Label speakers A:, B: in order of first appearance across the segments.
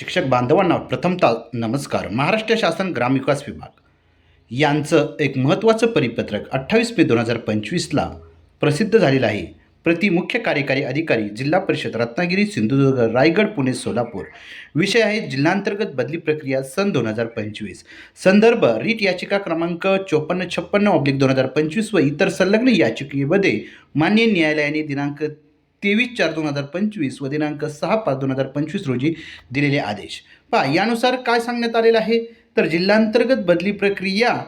A: शिक्षक बांधवांना प्रथमतः नमस्कार. महाराष्ट्र शासन ग्रामविकास विभाग. यांचं एक महत्त्वाचं परिपत्रक अठ्ठावीस मे दोन हजार पंचवीसला प्रसिद्ध झालेलं आहे. प्रति मुख्य कार्यकारी अधिकारी जिल्हा परिषद रत्नागिरी सिंधुदुर्ग रायगड पुणे सोलापूर. विषय आहे जिल्हांतर्गत बदली प्रक्रिया सन दोन हजार पंचवीस. संदर्भ रीट याचिका क्रमांक चोपन्न छप्पन्न ऑब्लिक दोन हजार पंचवीस व इतर संलग्न याचिकेमध्ये मान्य न्यायालयाने दिनांक तेवीस चार दोन हजार पंचवीस व दिनांक सहा पाच दोन हजार पंचवीस रोजी दिलेले आदेश. पहा यानुसार काय सांगण्यात आलेलं आहे? तर जिल्हांतर्गत बदली प्रक्रिया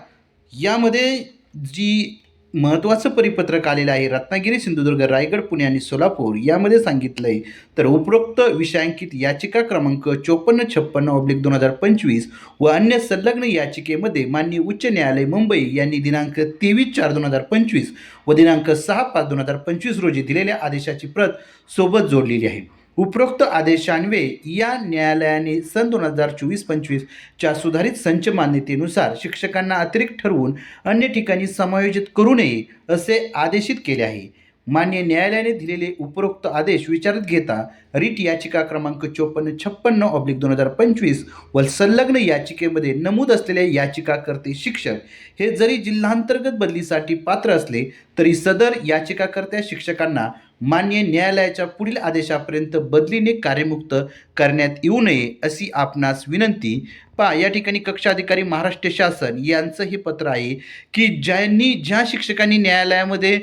A: यामध्ये जी महत्त्वाचं परिपत्रक आलेलं आहे रत्नागिरी सिंधुदुर्ग रायगड पुणे आणि सोलापूर यामध्ये सांगितलं आहे तर उपरोक्त विषयांकित याचिका क्रमांक चोपन्न छप्पन्न ऑब्लिक दोन हजार पंचवीस व अन्य संलग्न याचिकेमध्ये माननीय उच्च न्यायालय मुंबई यांनी दिनांक तेवीस चार दोन हजार पंचवीस व दिनांक सहा पाच दोन हजार पंचवीस रोजी दिलेल्या आदेशाची प्रत सोबत जोडलेली आहे. उपरोक्त आदेशान्वये या न्यायालयाने सन दोन हजार चोवीस पंचवीसच्या सुधारित संच मान्यतेनुसार शिक्षकांना अतिरिक्त ठरवून अन्य ठिकाणी समायोजित करू नये असे आदेशित केले आहे. मान्य न्यायालयाने दिलेले उपरोक्त आदेश विचारात घेता रीट याचिका क्रमांक चोपन्न छप्पन्न ऑब्लिक दोन हजार पंचवीस व संलग्न याचिकेमध्ये नमूद असलेले याचिकाकर्ते शिक्षक हे जरी जिल्हांतर्गत बदलीसाठी पात्र असले तरी सदर याचिकाकर्त्या शिक्षकांना मान्य न्यायालयाच्या पुढील आदेशापर्यंत बदलीने कार्यमुक्त करण्यात येऊ नये अशी आपणास विनंती. पा या ठिकाणी कक्षाधिकारी महाराष्ट्र शासन यांचं हे पत्र आहे की ज्यांनी ज्या शिक्षकांनी न्यायालयामध्ये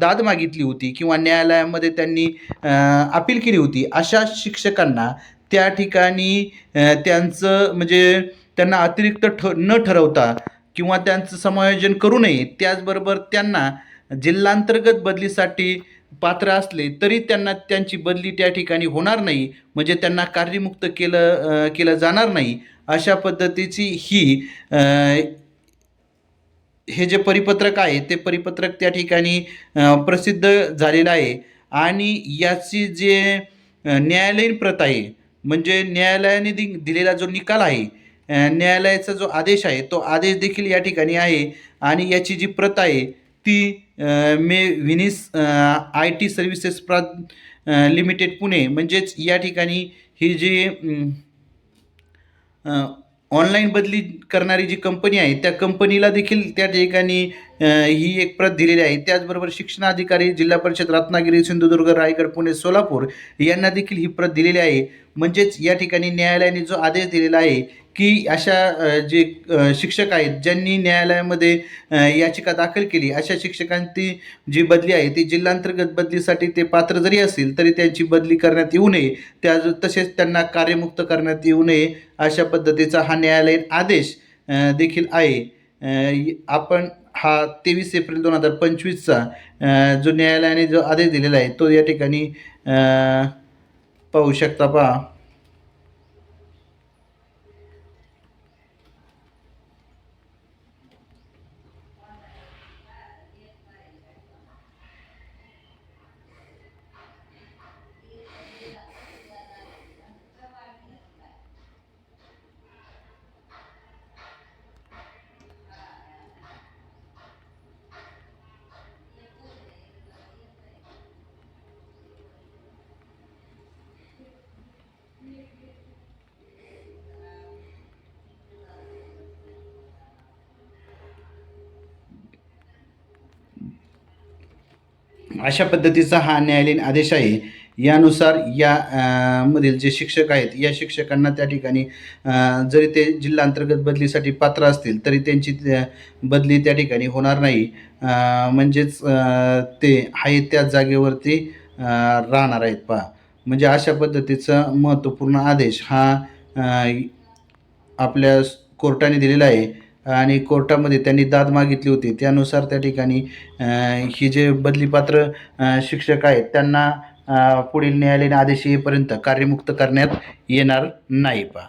A: दाद मागितली होती किंवा न्यायालयामध्ये त्यांनी अपील केली होती अशा शिक्षकांना त्या ठिकाणी त्यांचं म्हणजे त्यांना अतिरिक्त ठ न ठरवता किंवा त्यांचं समायोजन करू नये. त्याचबरोबर त्यांना जिल्हांतर्गत बदलीसाठी पात्र असले तरी त्यांना त्यांची बदली त्या ठिकाणी होणार नाही म्हणजे त्यांना कार्यमुक्त केलं केलं जाणार नाही अशा पद्धतीची ही हे जे परिपत्रक आहे ते परिपत्रक त्या ठिकाणी प्रसिद्ध झालेलं आहे. आणि याची जे न्यायालयीन प्रत आहे म्हणजे न्यायालयाने दि दिलेला जो निकाल आहे न्यायालयाचा जो आदेश आहे तो आदेश देखील या ठिकाणी आहे. आणि याची जी प्रत आहे ती मे व्हिनिस आय टी सर्व्हिसेस प्रा लिमिटेड पुणे. म्हणजेच या ठिकाणी ही जी ऑनलाईन बदली करणारी जी कंपनी आहे त्या कंपनीला देखील त्या ठिकाणी ही एक प्रत दिलेली आहे. त्याचबरोबर शिक्षणाधिकारी जिल्हा परिषद रत्नागिरी सिंधुदुर्ग रायगड पुणे सोलापूर यांना देखील ही प्रत दिलेली आहे. म्हणजेच या ठिकाणी न्यायालयाने जो आदेश दिलेला आहे की अशा जे शिक्षक आहेत ज्यांनी न्यायालयामध्ये याचिका दाखल केली अशा शिक्षकांची जी बदली आहे ती जिल्हांतर्गत बदलीसाठी ते पात्र जरी असेल तरी त्यांची बदली करण्यात येऊ नये. त्या तसेच त्यांना कार्यमुक्त करण्यात येऊ नये अशा पद्धतीचा हा न्यायालयीन आदेश देखील आहे. आपण हा तेवीस एप्रिल दोन हजार पंचवीसचा जो न्यायालयाने जो आदेश दिलेला आहे तो या ठिकाणी पाहू शकता पहा. अशा पद्धतीचा हा न्यायालयीन आदेश आहे. यानुसार या मधील जे शिक्षक आहेत या शिक्षकांना त्या ठिकाणी जरी ते जिल्हा अंतर्गत बदलीसाठी पात्र असतील तरी त्यांची बदली त्या ठिकाणी होणार नाही. म्हणजेच ते आहेत त्याच जागेवरती राहणार आहेत पहा. म्हणजे अशा पद्धतीचा महत्त्वपूर्ण आदेश हा आपल्या कोर्टाने दिलेला आहे. आणि कोर्टामध्ये त्यांनी दाद मागितली होती. त्यानुसार त्या ठिकाणी ही जे बदलीपात्र शिक्षक आहेत त्यांना पुढील न्यायालयीन आदेश येईपर्यंत कार्यमुक्त करण्यात येणार नाही पा